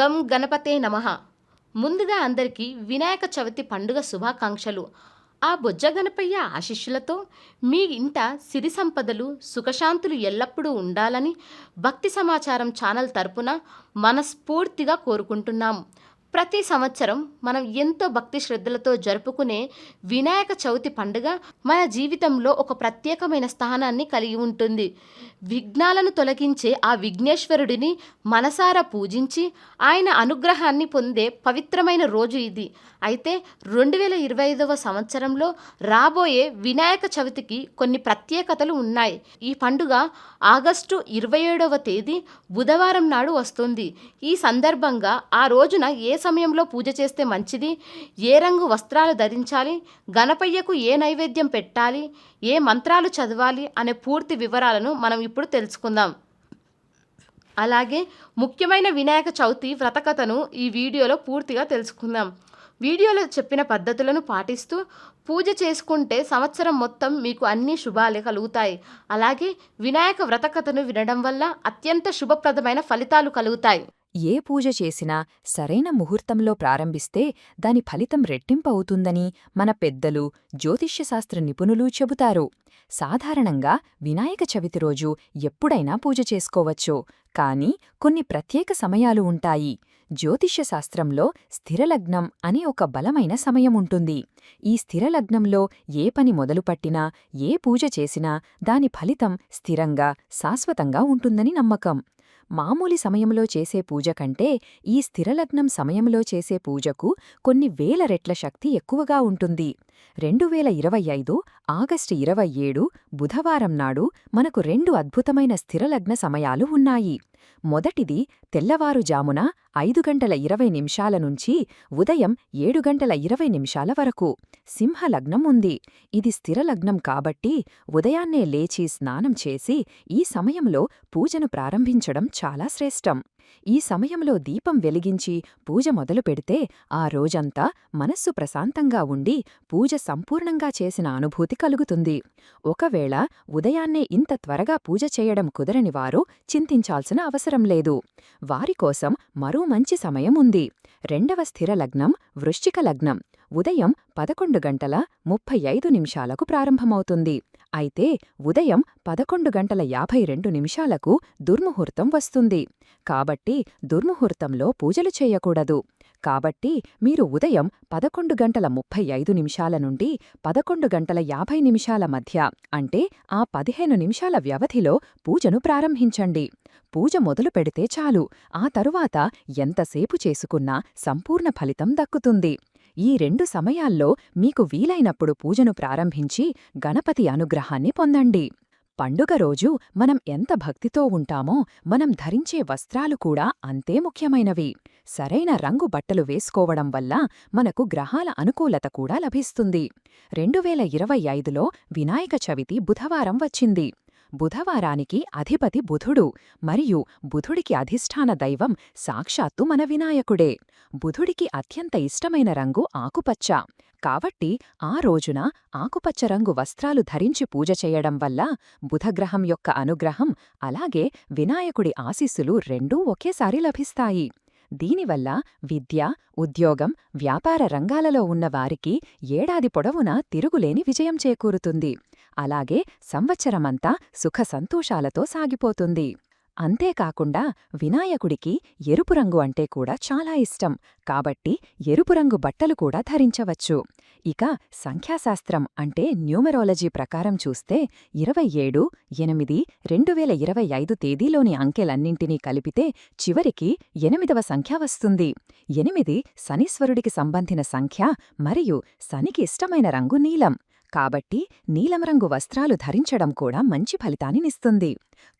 గం గణపతే నమః. ముందుగా అందరికీ వినాయక చవితి పండుగ శుభాకాంక్షలు. ఆ బొజ్జ గణపయ్య ఆశీస్సులతో మీ ఇంట సిరి సంపదలు సుఖశాంతులు ఎల్లప్పుడూ ఉండాలని భక్తి సమాచారం ఛానల్ తరపున మనస్ఫూర్తిగా కోరుకుంటున్నాం. ప్రతి సంవత్సరం మనం ఎంతో భక్తి శ్రద్ధలతో జరుపుకునే వినాయక చవితి పండుగ మన జీవితంలో ఒక ప్రత్యేకమైన స్థానాన్ని కలిగి ఉంటుంది. విఘ్నాలను తొలగించే ఆ విఘ్నేశ్వరుడిని మనసారా పూజించి ఆయన అనుగ్రహాన్ని పొందే పవిత్రమైన రోజు ఇది. అయితే రెండు వేల ఇరవై ఐదవ సంవత్సరంలో రాబోయే వినాయక చవితికి కొన్ని ప్రత్యేకతలు ఉన్నాయి. ఈ పండుగ ఆగస్టు ఇరవై ఏడవ తేదీ బుధవారం నాడు వస్తుంది. ఈ సందర్భంగా ఆ రోజున ఏ సమయంలో పూజ చేస్తే మంచిది. ఏ రంగు వస్త్రాలు ధరించాలి? గణపయ్యకు ఏ నైవేద్యం పెట్టాలి? ఏ మంత్రాలు చదవాలి? అనే పూర్తి వివరాలను మనం ఇప్పుడు తెలుసుకుందాం. అలాగే ముఖ్యమైన వినాయక చవితి వ్రతకథను ఈ వీడియోలో పూర్తిగా తెలుసుకుందాం. వీడియోలో చెప్పిన పద్ధతులను పాటిస్తూ పూజ చేసుకుంటే సంవత్సరం మొత్తం మీకు అన్ని శుభాలే కలుగుతాయి. అలాగే వినాయక వ్రతకథను వినడం వల్ల అత్యంత శుభప్రదమైన ఫలితాలు కలుగుతాయి. ఏ పూజ చేసినా సరైన ముహూర్తంలో ప్రారంభిస్తే దాని ఫలితం రెట్టింపవుతుందని మన పెద్దలు జ్యోతిష్యశాస్త్ర నిపుణులు చెబుతారు. సాధారణంగా వినాయక చవితి రోజు ఎప్పుడైనా పూజ చేసుకోవచ్చు. కాని కొన్ని ప్రత్యేక సమయాలు ఉంటాయి. జ్యోతిష్యశాస్త్రంలో స్థిరలగ్నం అని ఒక బలమైన సమయముంటుంది ఈ స్థిరలగ్నంలో ఏ పని మొదలుపట్టినా ఏ పూజ చేసినా దాని ఫలితం స్థిరంగా శాశ్వతంగా ఉంటుందని నమ్మకం. మామూలి సమయంలో చేసే పూజ కంటే ఈ స్థిరలగ్నం సమయంలో చేసే పూజకు కొన్ని వేల రెట్ల శక్తి ఎక్కువగా ఉంటుంది. రెండు వేల ఇరవై ఐదు ఆగస్టు ఇరవై ఏడు బుధవారం నాడు మనకు రెండు అద్భుతమైన స్థిరలగ్న సమయాలు ఉన్నాయి. మొదటిది తెల్లవారుజామున ఐదు గంటల ఇరవై నిమిషాల నుంచి ఉదయం ఏడు గంటల ఇరవై నిమిషాల వరకు సింహలగ్నం ఉంది. ఇది స్థిరలగ్నం కాబట్టి ఉదయాన్నే లేచి స్నానం చేసి ఈ సమయంలో పూజను ప్రారంభించడం చాలా శ్రేష్టం. ఈ సమయంలో దీపం వెలిగించి పూజ మొదలు పెడితే ఆ రోజంతా మనస్సు ప్రశాంతంగా ఉండి పూజ సంపూర్ణంగా చేసిన అనుభూతి కలుగుతుంది. ఒకవేళ ఉదయాన్నే ఇంత త్వరగా పూజ చేయడం కుదరని వారు చింతించాల్సిన అవసరం లేదు. వారికోసం మరో మంచి సమయం ఉంది. రెండవ స్థిర లగ్నం వృశ్చిక లగ్నం. ఉదయం పదకొండు గంటల ముప్పై ఐదు నిమిషాలకు ప్రారంభమవుతుంది. అయితే ఉదయం పదకొండు గంటల యాభై రెండు నిమిషాలకు దుర్ముహూర్తం వస్తుంది. కాబట్టి దుర్ముహూర్తంలో పూజలు చేయకూడదు. కాబట్టి మీరు ఉదయం పదకొండు గంటల ముప్పై ఐదు నిమిషాల నుండి పదకొండు గంటల యాభై నిమిషాల మధ్య అంటే ఆ పదిహేను నిమిషాల వ్యవధిలో పూజను ప్రారంభించండి. పూజ మొదలు పెడితే చాలు ఆ తరువాత ఎంతసేపు చేసుకున్నా సంపూర్ణ ఫలితం దక్కుతుంది. ఈ రెండు సమయాల్లో మీకు వీలైనప్పుడు పూజను ప్రారంభించి గణపతి అనుగ్రహాన్ని పొందండి. పండుగ రోజు మనం ఎంత భక్తితో ఉంటామో మనం ధరించే వస్త్రాలు కూడా అంతే ముఖ్యమైనవి. సరైన రంగు బట్టలు వేసుకోవడం వల్ల మనకు గ్రహాల అనుకూలత కూడా లభిస్తుంది. రెండువేల ఇరవై ఐదులో వినాయక చవితి బుధవారం వచ్చింది. బుధవారానికి అధిపతి బుధుడు మరియు బుధుడికి అధిష్టాన దైవం సాక్షాత్తు మన వినాయకుడే. బుధుడికి అత్యంత ఇష్టమైన రంగు ఆకుపచ్చ. కాబట్టి ఆ రోజున ఆకుపచ్చ రంగు వస్త్రాలు ధరించి పూజ చేయడం వల్ల బుధగ్రహం యొక్క అనుగ్రహం అలాగే వినాయకుడి ఆశీస్సులు రెండూ ఒకేసారి లభిస్తాయి. దీనివల్ల విద్య ఉద్యోగం వ్యాపార రంగాలలో ఉన్నవారికి ఏడాది పొడవునా తిరుగులేని విజయం చేకూరుతుంది. అలాగే సంవత్సరమంతా సుఖ సంతోషాలతో సాగిపోతుంది. అంతేకాకుండా వినాయకుడికి ఎరుపు రంగు అంటే కూడా చాలా ఇష్టం. కాబట్టి ఎరుపు రంగు బట్టలు కూడా ధరించవచ్చు. ఇక సంఖ్యాశాస్త్రం అంటే న్యూమరాలజీ ప్రకారం చూస్తే ఇరవై ఏడు ఎనిమిది రెండు వేల ఇరవై ఐదు తేదీలోని అంకెలన్నింటినీ కలిపితే చివరికి ఎనిమిదవ సంఖ్య వస్తుంది. ఎనిమిది శనీశ్వరుడికి సంబంధిన సంఖ్య మరియు శనికి ఇష్టమైన రంగు నీలం. కాబట్టి నీలంరంగు వస్త్రాలు ధరించడం కూడా మంచి ఫలితాన్నినిస్తుంది.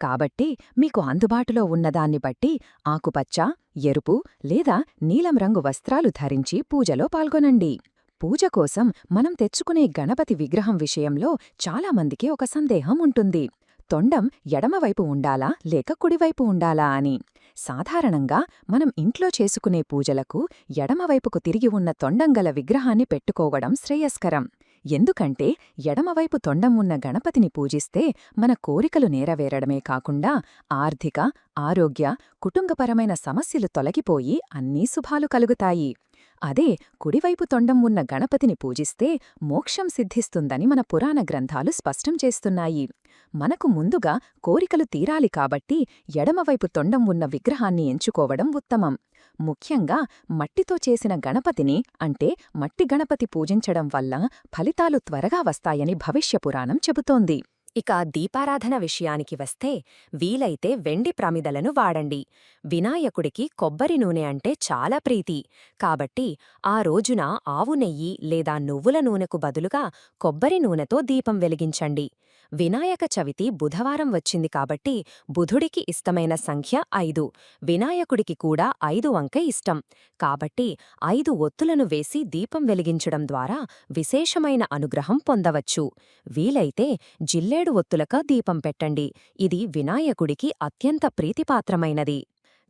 కాబట్టి మీకు అందుబాటులో ఉన్నదాన్ని బట్టి ఆకుపచ్చ ఎరుపు లేదా నీలం రంగు వస్త్రాలు ధరించి పూజలో పాల్గొనండి. పూజ కోసం మనం తెచ్చుకునే గణపతి విగ్రహం విషయంలో చాలామందికి ఒక సందేహం ఉంటుంది. తొండం ఎడమవైపు ఉండాలా లేక కుడివైపు ఉండాలా అని. సాధారణంగా మనం ఇంట్లో చేసుకునే పూజలకు ఎడమవైపుకు తిరిగి ఉన్న తొండంగల విగ్రహాన్ని పెట్టుకోవడం శ్రేయస్కరం. ఎందుకంటే ఎడమవైపు తొండం ఉన్న గణపతిని పూజిస్తే మన కోరికలు నేరవేరడమే కాకుండా ఆర్థిక ఆరోగ్య కుటుంబపరమైన సమస్యలు తొలగిపోయి అన్నీ శుభాలు కలుగుతాయి. అదే కుడివైపు తొండం ఉన్న గణపతిని పూజిస్తే మోక్షం సిద్ధిస్తుందని మన పురాణ గ్రంథాలు స్పష్టం చేస్తున్నాయి. మనకు ముందుగా కోరికలు తీరాలి కాబట్టి ఎడమవైపు తొండం ఉన్న విగ్రహాన్ని ఎంచుకోవడం ఉత్తమం. ముఖ్యంగా మట్టితో చేసిన గణపతిని అంటే మట్టి గణపతి పూజించడం వల్ల ఫలితాలు త్వరగా వస్తాయని భవిష్యపురాణం చెబుతోంది. ఇక దీపారాధన విషయానికి వస్తే వీలైతే వెండి ప్రమిదలను వాడండి. వినాయకుడికి కొబ్బరి నూనె అంటే చాలా ప్రీతి. కాబట్టి ఆ రోజున ఆవు నెయ్యి లేదా నువ్వుల నూనెకు బదులుగా కొబ్బరి నూనెతో దీపం వెలిగించండి. వినాయక చవితి బుధవారం వచ్చింది కాబట్టి బుధుడికి ఇష్టమైన సంఖ్య ఐదు. వినాయకుడికి కూడా ఐదు అంక ఇష్టం. కాబట్టి ఐదు ఒత్తులను వేసి దీపం వెలిగించడం ద్వారా విశేషమైన అనుగ్రహం పొందవచ్చు. వీలైతే జిల్లేడు ఒత్తులక దీపం పెట్టండి. ఇది వినాయకుడికి అత్యంత ప్రీతిపాత్రమైనది.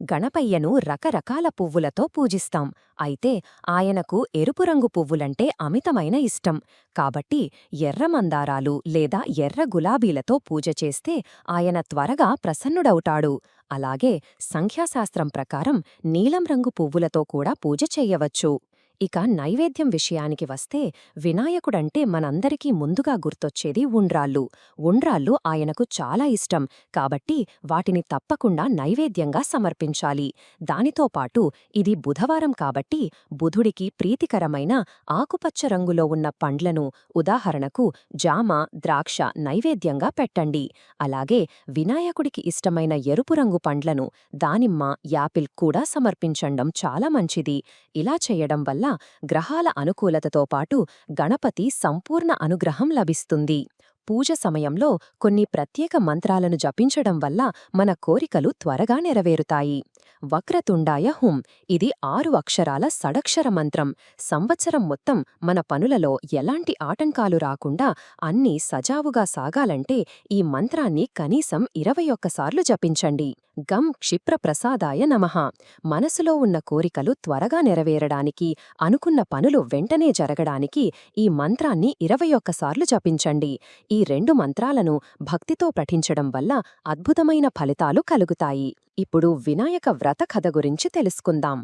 గణపయ్యను రకరకాల పువ్వులతో పూజిస్తాం. అయితే ఆయనకు ఎరుపు రంగు పువ్వులంటే అమితమైన ఇష్టం. కాబట్టి ఎర్ర మందారాలు లేదా ఎర్ర గులాబీలతో పూజ చేస్తే ఆయన త్వరగా ప్రసన్నుడవుతాడు. అలాగే సంఖ్యాశాస్త్రం ప్రకారం నీలం రంగు పువ్వులతో కూడా పూజ చెయ్యవచ్చు ఇక నైవేద్యం విషయానికి వస్తే వినాయకుడంటే మనందరికీ ముందుగా గుర్తొచ్చేది ఉండ్రాళ్ళు. ఉండ్రాళ్ళు ఆయనకు చాలా ఇష్టం. కాబట్టి వాటిని తప్పకుండా నైవేద్యంగా సమర్పించాలి. దానితో పాటు ఇది బుధవారం కాబట్టి బుధుడికి ప్రీతికరమైన ఆకుపచ్చ రంగులో ఉన్న పండ్లను ఉదాహరణకు జామ ద్రాక్ష నైవేద్యంగా పెట్టండి. అలాగే వినాయకుడికి ఇష్టమైన ఎరుపు రంగు పండ్లను దానిమ్మ యాపిల్ కూడా సమర్పించండం చాలా మంచిది. ఇలా చేయడం వల్ల గ్రహాల అనుకూలతతో పాటు గణపతి సంపూర్ణ అనుగ్రహం లభిస్తుంది. పూజ సమయంలో కొన్ని ప్రత్యేక మంత్రాలను జపించడం వల్ల మన కోరికలు త్వరగా నెరవేరుతాయి. వక్రతుండాయ హుం ఇది ఆరు అక్షరాల సడక్షర మంత్రం. సంవత్సరం మొత్తం మన పనులలో ఎలాంటి ఆటంకాలు రాకుండా అన్నీ సజావుగా సాగాలంటే ఈ మంత్రాన్ని కనీసం ఇరవై ఒక్కసార్లు జపించండి. గం క్షిప్రప్రసాదాయ నమః. మనసులో ఉన్న కోరికలు త్వరగా నెరవేరడానికి అనుకున్న పనులు వెంటనే జరగడానికి ఈ మంత్రాన్ని ఇరవై ఒక్కసార్లు జపించండి. ఈ రెండు మంత్రాలను భక్తితో పఠించడం వల్ల అద్భుతమైన ఫలితాలు కలుగుతాయి. ఇప్పుడు వినాయక వ్రత కథ గురించి తెలుసుకుందాం.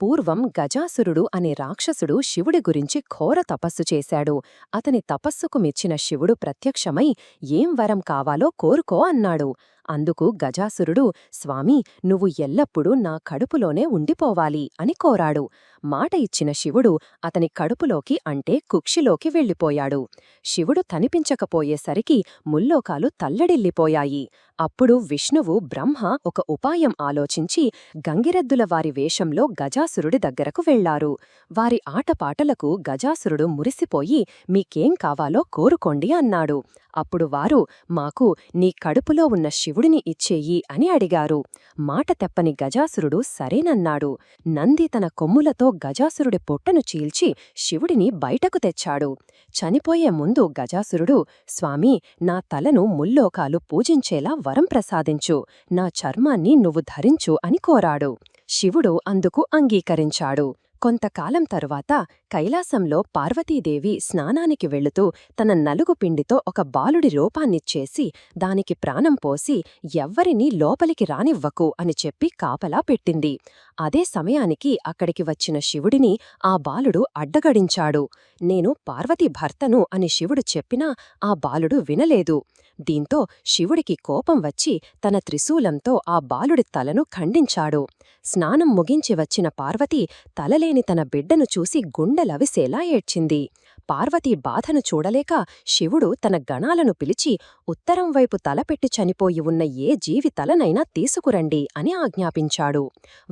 పూర్వం గజాసురుడు అనే రాక్షసుడు శివుడి గురించి ఘోర తపస్సు చేశాడు. అతని తపస్సుకు మెచ్చిన శివుడు ప్రత్యక్షమై ఏం వరం కావాలో కోరుకో అన్నాడు. అందుకు గజాసురుడు స్వామి నువ్వు ఎల్లప్పుడూ నా కడుపులోనే ఉండిపోవాలి అని కోరాడు. మాట ఇచ్చిన శివుడు అతని కడుపులోకి అంటే కుక్షిలోకి వెళ్ళిపోయాడు. శివుడు తనిపించకపోయేసరికి ముల్లోకాలు తల్లడిల్లిపోయాయి. అప్పుడు విష్ణువు బ్రహ్మ ఒక ఉపాయం ఆలోచించి గంగిరెద్దుల వారి వేషంలో గజాసురుడి దగ్గరకు వెళ్ళారు వారి ఆటపాటలకు గజాసురుడు మురిసిపోయి మీకేం కావాలో కోరుకోండి అన్నాడు. అప్పుడు వారు మాకు నీ కడుపులో ఉన్న శివుడిని ఇచ్చేయి అని అడిగారు. మాట తెప్పని గజాసురుడు సరేనన్నాడు. నంది తన కొమ్ములతో గజాసురుడి పొట్టను చీల్చి శివుడిని బయటకు తెచ్చాడు. చనిపోయే ముందు గజాసురుడు స్వామి నా తలను ముల్లోకాలు పూజించేలా వరం ప్రసాదించు. నా చర్మాన్ని నువ్వు ధరించు అని కోరాడు. శివుడు అందుకు అంగీకరించాడు. కొంతకాలం తరువాత కైలాసంలో పార్వతీదేవి స్నానానికి వెళుతూ తన నలుగు పిండితో ఒక బాలుడి రూపాన్నిచ్చేసి దానికి ప్రాణం పోసి ఎవ్వరినీ లోపలికి రానివ్వకు అని చెప్పి కాపలా పెట్టింది. అదే సమయానికి అక్కడికి వచ్చిన శివుడిని ఆ బాలుడు అడ్డగడించాడు. నేను పార్వతి భర్తను అని శివుడు చెప్పినా ఆ బాలుడు వినలేదు. దీంతో శివుడికి కోపం వచ్చి తన త్రిశూలంతో ఆ బాలుడి తలను ఖండించాడు. స్నానం ముగించి వచ్చిన పార్వతి తలలేని తన బిడ్డను చూసి గుండెలవిసేలా ఏడ్చింది. పార్వతీ బాధను చూడలేక శివుడు తన గణాలను పిలిచి ఉత్తరం వైపు తలపెట్టి చనిపోయి ఉన్న ఏ జీవి తలనైనా తీసుకురండి అని ఆజ్ఞాపించాడు.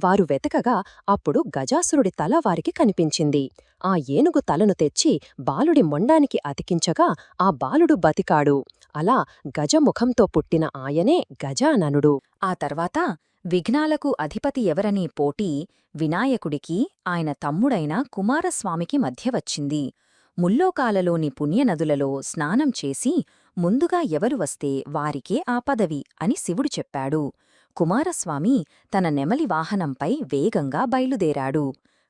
వారు వెతకగా అప్పుడు గజాసురుడి తల వారికి కనిపించింది. ఆ ఏనుగు తలను తెచ్చి బాలుడి మొండానికి అతికించగా ఆ బాలుడు బతికాడు. అలా గజముఖంతో పుట్టిన ఆయనే గజాననుడు. ఆ తర్వాత విఘ్నాలకు అధిపతి ఎవరనే పోటీ వినాయకుడికి ఆయన తమ్ముడైన కుమారస్వామికి మధ్య వచ్చింది. ముల్లోకాలలోని పుణ్యనదులలో స్నానం చేసి ముందుగా ఎవరు వస్తే వారికే ఆ పదవి అని శివుడు చెప్పాడు. కుమారస్వామి తన నెమలి వాహనంపై వేగంగా బయలుదేరాడు.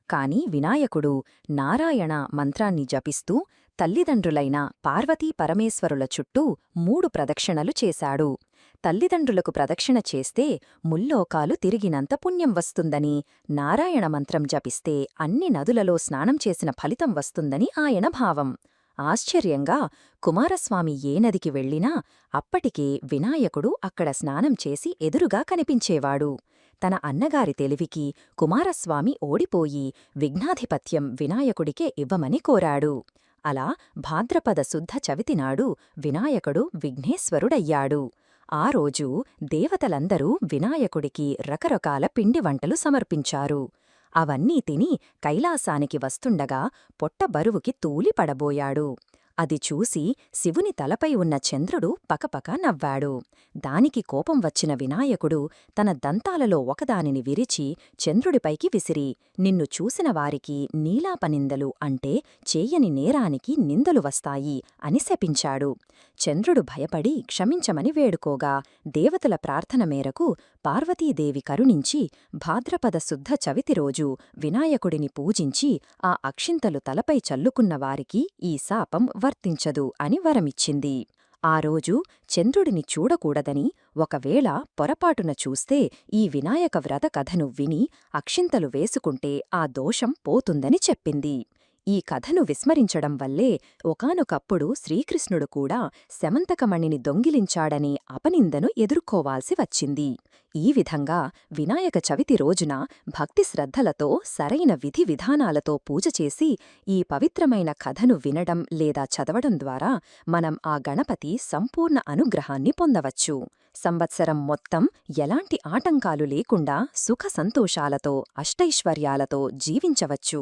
కాని వినాయకుడు నారాయణ మంత్రాన్ని జపిస్తూ తల్లిదండ్రులైన పార్వతీ పరమేశ్వరుల చుట్టూ మూడు ప్రదక్షిణలు చేశాడు. తల్లిదండ్రులకు ప్రదక్షిణ చేస్తే ముల్లోకాలు తిరిగినంత పుణ్యం వస్తుందని నారాయణ మంత్రం జపిస్తే అన్ని నదులలో స్నానం చేసిన ఫలితం వస్తుందని ఆయన భావం. ఆశ్చర్యంగా కుమారస్వామి ఏ నదికి వెళ్ళినా అప్పటికే వినాయకుడు అక్కడ స్నానం చేసి ఎదురుగా కనిపించేవాడు. తన అన్నగారి తెలివికి కుమారస్వామి ఓడిపోయి విఘ్నాధిపత్యం వినాయకుడికే ఇవ్వమని కోరాడు. అలా భాద్రపద శుద్ధ చవితినాడు వినాయకుడు విఘ్నేశ్వరుడయ్యాడు. ఆ రోజు దేవతలందరూ వినాయకుడికి రకరకాల పిండి వంటలు సమర్పించారు. అవన్నీ తిని కైలాసానికి వస్తుండగా పొట్టబరువుకి తూలిపడబోయాడు. తూలి పడబోయాడు అది చూసి శివుని తలపై ఉన్న చంద్రుడు పకపక నవ్వాడు. దానికి కోపం వచ్చిన వినాయకుడు తన దంతాలలో ఒకదానిని విరిచి చంద్రుడిపైకి విసిరి నిన్ను చూసిన వారికి నీలాపనిందలు అంటే చేయని నేరానికి నిందలు వస్తాయి అని శపించాడు. చంద్రుడు భయపడి క్షమించమని వేడుకోగా దేవతల ప్రార్థన మేరకు పార్వతీదేవి కరుణించి భాద్రపద శుద్ధ చవితి రోజు వినాయకుడిని పూజించి ఆ అక్షింతలు తలపై చల్లుకున్న వారికి ఈ శాపం వర్తించదు అని వరమిచ్చింది. ఆ రోజు చంద్రుడిని చూడకూడదని ఒకవేళ పొరపాటున చూస్తే ఈ వినాయక వ్రత కథను విని అక్షింతలు వేసుకుంటే ఆ దోషం పోతుందని చెప్పింది. ఈ కథను విస్మరించడం వల్లే ఒకానొకప్పుడు శ్రీకృష్ణుడు కూడా శమంతకమణిని దొంగిలించాడని అపనిందను ఎదుర్కోవాల్సి వచ్చింది. ఈ విధంగా వినాయక చవితి రోజున భక్తి శ్రద్ధలతో సరైన విధి విధానాలతో పూజ చేసి ఈ పవిత్రమైన కథను వినడం లేదా చదవడం ద్వారా మనం ఆ గణపతి సంపూర్ణ అనుగ్రహాన్ని పొందవచ్చు. సంవత్సరం మొత్తం ఎలాంటి ఆటంకాలు లేకుండా సుఖ సంతోషాలతో అష్టైశ్వర్యాలతో జీవించవచ్చు.